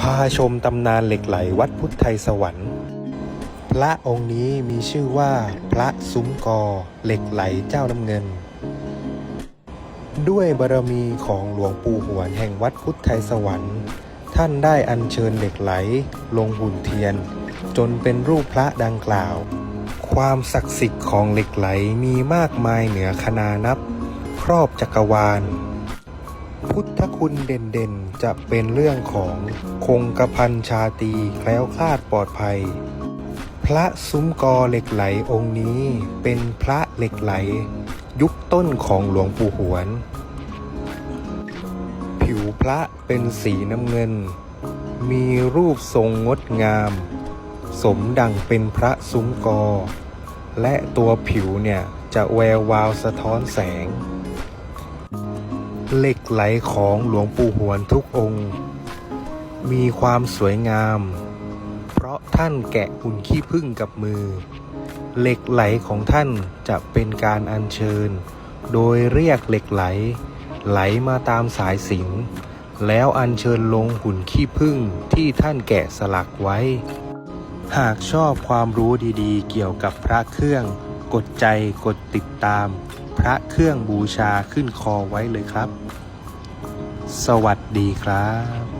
พาชมตำนานเหล็กไหลวัดพุทธไทยสวรรค์ พระองค์นี้มีชื่อว่าพระซุ้มกอเหล็กไหลเจ้าน้ำเงิน ด้วยบารมีของหลวงปู่หวนแห่งวัดพุทธไทยสวรรค์ ท่านได้อัญเชิญเหล็กไหลลงหุ่นเทียน จนเป็นรูปพระดังกล่าว ความศักดิ์สิทธิ์ของเหล็กไหลมีมากมายเหนือคนานับ ครอบจักรวาล พุทธคุณเด่นๆ จะเป็นเรื่องของคงกระพันชาตีแคล้วคลาดปลอดภัย พระซุ้มกอเหล็กไหลองค์นี้เป็นพระเหล็กไหล ยุคต้นของหลวงปู่หวน ผิวพระเป็นสีน้ำเงิน มีรูปทรงงดงาม สมดังเป็นพระซุ้มกอ และตัวผิวเนี่ยจะแวววาวสะท้อนแสง เหล็กไหลของหลวงปู่หวนทุกองค์ มีความสวยงาม เพราะท่านแกะหุ่นขี้ผึ้งกับมือ เหล็กไหลของท่านจะเป็นการอัญเชิญ โดยเรียกเหล็กไหล ไหลมาตามสายสิญจนแล้วอัญเชิญลงหุ่นขี้ผึ้งที่ท่านแกะสลักไว้ หากชอบความรู้ดีๆ เกี่ยวกับพระเครื่อง กดใจกดติดตาม พระเครื่องบูชาขึ้นคอไว้เลยครับ สวัสดีครับ